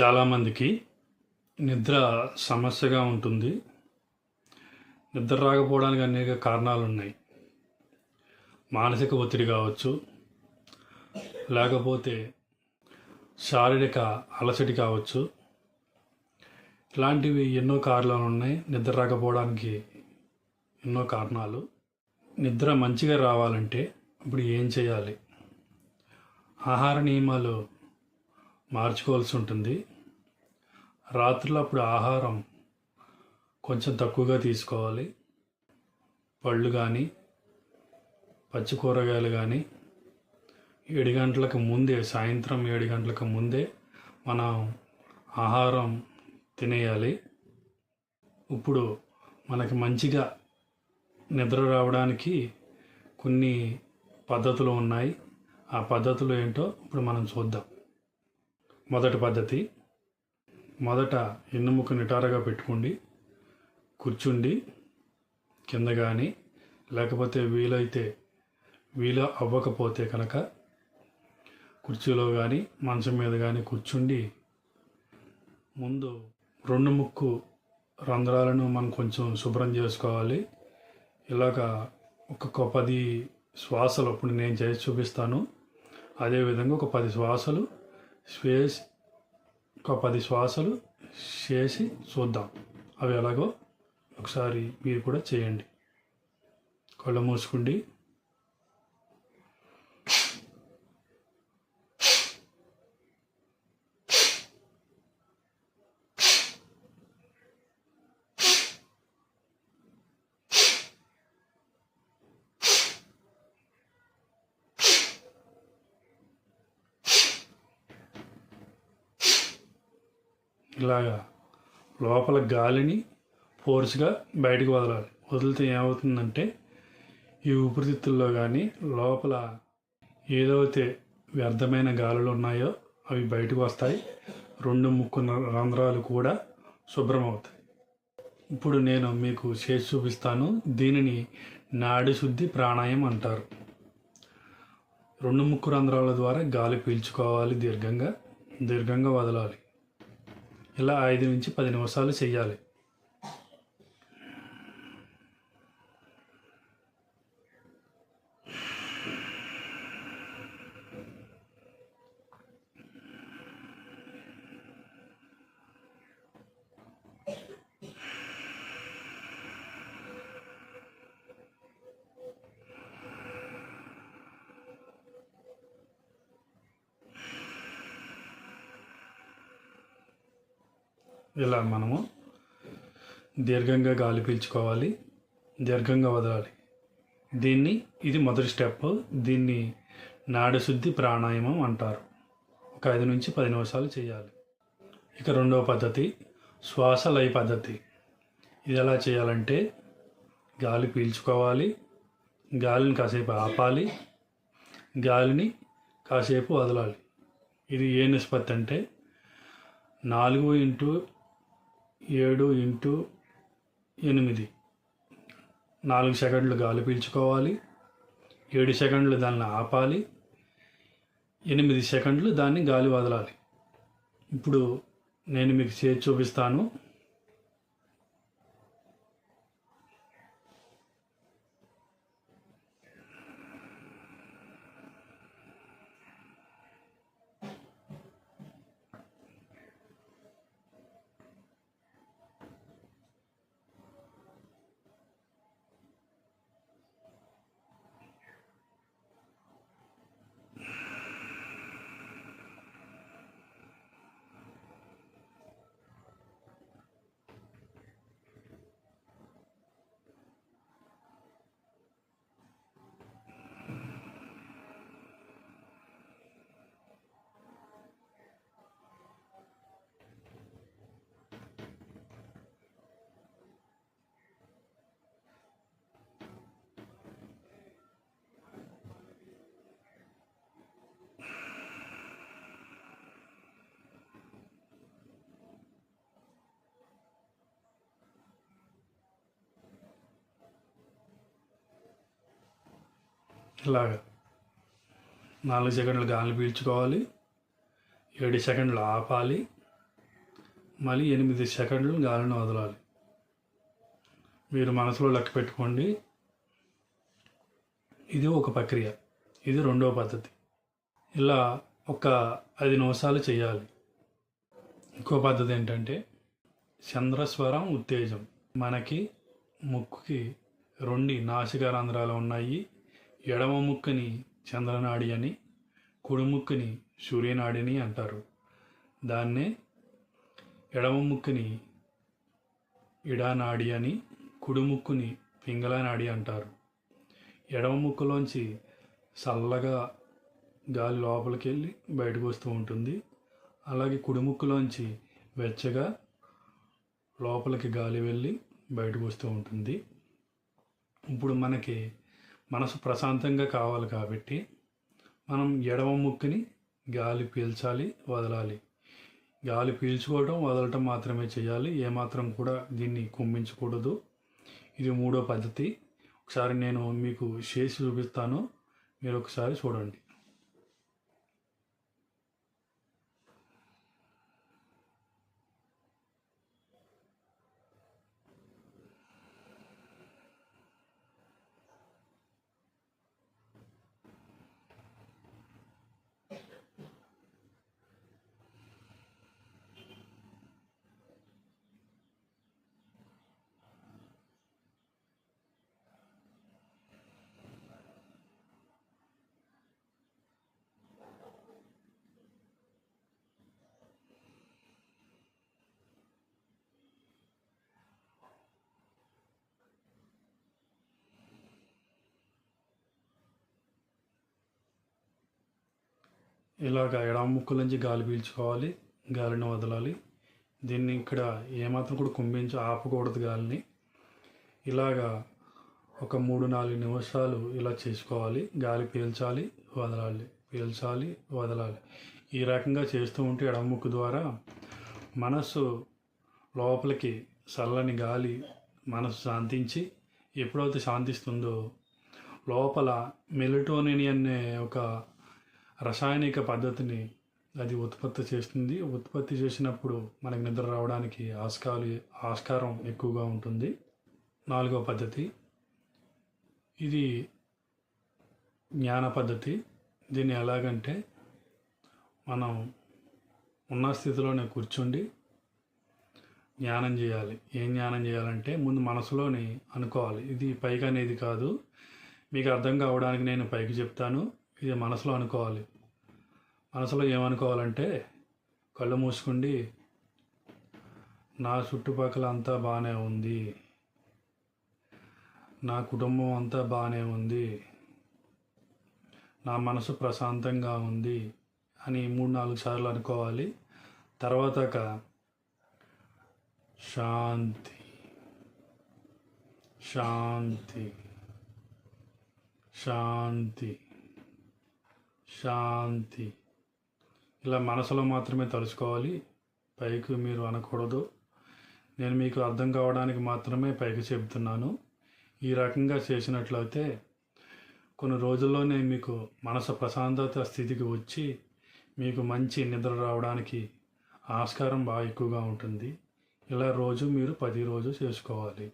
చాలామందికి నిద్ర సమస్యగా ఉంటుంది. నిద్ర రాకపోవడానికి అనేక కారణాలు ఉన్నాయి మానసిక ఒత్తిడి కావచ్చు లేకపోతే శారీరక అలసటి కావచ్చు. ఇలాంటివి ఎన్నో కారణాలు ఉన్నాయి నిద్ర రాకపోవడానికి ఎన్నో కారణాలు. నిద్ర మంచిగా రావాలంటే ఇప్పుడు ఏం చేయాలి? ఆహార నియమాలు మార్చుకోవాల్సి ఉంటుంది. రాత్రులు అప్పుడు ఆహారం కొంచెం తక్కువగా తీసుకోవాలి. పళ్ళు కానీ పచ్చి కూరగాయలు కానీ ఏడు గంటలకు ముందే సాయంత్రం ఏడు గంటలకు ముందే మనం ఆహారం తినేయాలి. ఇప్పుడు మనకి మంచిగా నిద్ర రావడానికి కొన్ని పద్ధతులు ఉన్నాయి. ఆ పద్ధతులు ఏంటో ఇప్పుడు మనం చూద్దాం. మొదటి పద్ధతి మొదట ఎన్నుముక నిటారుగా పెట్టుకోండి కూర్చుండి కింద కానీ లేకపోతే వీలైతే వీలు అవ్వకపోతే కనుక కుర్చీలో కానీ మంచం మీద కానీ కూర్చుండి ముందు రెండు ముక్కు రంధ్రాలను మనం కొంచెం శుభ్రం చేసుకోవాలి. ఇలాగ ఒక్కొక్క పది శ్వాసలు అప్పుడు నేను చేసి చూపిస్తాను. అదేవిధంగా ఒక పది శ్వాసలు స్పేస్ ఒక పది శ్వాసలు చేసి చూద్దాం. అవి ఎలాగో ఒకసారి మీరు కూడా చేయండి. కళ్ళు మూసుకోండి. ఇలాగా లోపల గాలిని ఫోర్స్గా బయటకు వదలాలి. వదిలితే ఏమవుతుందంటే ఈ ఊపిరితిత్తుల్లో కానీ లోపల ఏదైతే వ్యర్థమైన గాలులు ఉన్నాయో అవి బయటకు వస్తాయి. రెండు ముక్కు రంధ్రాలు కూడా శుభ్రం అవుతాయి ఇప్పుడు నేను మీకు చేసి చూపిస్తాను. దీనిని నాడి శుద్ధి ప్రాణాయం అంటారు. రెండు ముక్కు రంధ్రాల ద్వారా గాలి పీల్చుకోవాలి దీర్ఘంగా. దీర్ఘంగా వదలాలి. ఇలా ఐదు నుంచి పది నిమిషాలు చేయాలి. ఇలా మనము దీర్ఘంగా గాలి పీల్చుకోవాలి దీర్ఘంగా వదలాలి. దీన్ని ఇది మొదటి స్టెప్ దీన్ని నాడశుద్ధి ప్రాణాయామం అంటారు. ఒక ఐదు నుంచి పది నిమిషాలు చేయాలి. ఇక రెండవ పద్ధతి శ్వాస లయ పద్ధతి. ఇది ఎలా చేయాలంటే గాలి పీల్చుకోవాలి గాలిని కాసేపు ఆపాలి గాలిని కాసేపు వదలాలి. ఇది ఏ నిష్పత్తి అంటే నాలుగు ఇంటూ ఏడు ఇంటూ ఎనిమిది. నాలుగు సెకండ్లు గాలి పీల్చుకోవాలి. ఏడు సెకండ్లు దాన్ని ఆపాలి. ఎనిమిది సెకండ్లు దాన్ని గాలి వదలాలి. ఇప్పుడు నేను మీకు చేసి చూపిస్తాను. ఇలాగా నాలుగు సెకండ్లు గాలి పీల్చుకోవాలి ఏడు సెకండ్లు ఆపాలి మళ్ళీ ఎనిమిది సెకండ్లు గాలిని వదలాలి. మీరు మనసులో లెక్క పెట్టుకోండి. ఇది ఒక ప్రక్రియ ఇది రెండవ పద్ధతి. ఇలా ఒక ఐదు నిమిషాలు చేయాలి. ఇంకో పద్ధతి ఏంటంటే చంద్రస్వరం ఉత్తేజం. మనకి ముక్కుకి రెండు నాసికా రంధ్రాలు ఉన్నాయి. ఎడమ ముక్కని చంద్రనాడి అని కుడిముక్కుని సూర్యనాడిని అంటారు. దాన్నే ఎడమ ముక్కుని ఇడానాడి అని కుడిముక్కుని పింగళనాడి అంటారు. ఎడమ ముక్కులోంచి చల్లగా గాలి లోపలికి వెళ్ళి బయటకు వస్తూ ఉంటుంది. అలాగే కుడిముక్కులోంచి వెచ్చగా లోపలికి గాలి వెళ్ళి బయటకు వస్తూ ఉంటుంది. ఇప్పుడు మనకి మనసు ప్రశాంతంగా కావాలి కాబట్టి మనం ఎడమ ముక్కుని గాలి పీల్చాలి వదలాలి. గాలి పీల్చుకోవడం వదలటం మాత్రమే చేయాలి. ఏమాత్రం కూడా దీన్ని కుమ్మించకూడదు. ఇది మూడో పద్ధతి. ఒకసారి నేను మీకు చేసి చూపిస్తాను. మీరు ఒకసారి చూడండి. ఇలాగ ఎడమ ముక్కుల నుంచి గాలి పీల్చుకోవాలి గాలిని వదలాలి. దీన్ని ఇక్కడ ఏమాత్రం కూడా కుంభించి ఆపకూడదు గాలిని. ఇలాగా ఒక మూడు నాలుగు నిమిషాలు ఇలా చేసుకోవాలి. గాలి పీల్చాలి వదలాలి పీల్చాలి వదలాలి. ఈ రకంగా చేస్తూ ఉంటే ఎడమ ముక్కు ద్వారా మనస్సు లోపలికి చల్లని గాలి మనసు శాంతించి ఎప్పుడైతే శాంతిస్తుందో లోపల మెలటోనిన్ అనే ఒక రసాయనిక పద్ధతిని అది ఉత్పత్తి చేస్తుంది. ఉత్పత్తి చేసినప్పుడు మనకి నిద్ర రావడానికి ఆస్కాలు ఆస్కారం ఎక్కువగా ఉంటుంది. నాలుగవ పద్ధతి. ఇది జ్ఞాన పద్ధతి. దీన్ని ఎలాగంటే మనం ఉన్న స్థితిలోనే కూర్చుండి జ్ఞానం చేయాలి. ఏం జ్ఞానం చేయాలంటే ముందు మనసులోని అనుకోవాలి. ఇది పైకి అనేది కాదు. మీకు అర్థం కావడానికి నేను పైకి చెప్తాను. ఇది మనసులో అనుకోవాలి. మనసులో ఏమనుకోవాలంటే కళ్ళు మూసుకుండి నా చుట్టుపక్కల అంతా బాగానే ఉంది. నా కుటుంబం అంతా బాగానే ఉంది. నా మనసు ప్రశాంతంగా ఉంది అని మూడు నాలుగు సార్లు అనుకోవాలి. తర్వాత శాంతి శాంతి శాంతి శాంతి. ఇలా మనసులో మాత్రమే తలుచుకోవాలి. పైకి మీరు అనకూడదు. నేను మీకు అర్థం కావడానికి మాత్రమే పైకి చెబుతున్నాను. ఈ రకంగా చేసినట్లయితే కొన్ని రోజుల్లోనే మీకు మనసు ప్రశాంతత స్థితికి వచ్చి మీకు మంచి నిద్ర రావడానికి ఆస్కారం బాగా ఎక్కువగా ఉంటుంది. ఇలా రోజు మీరు పది రోజు చేసుకోవాలి.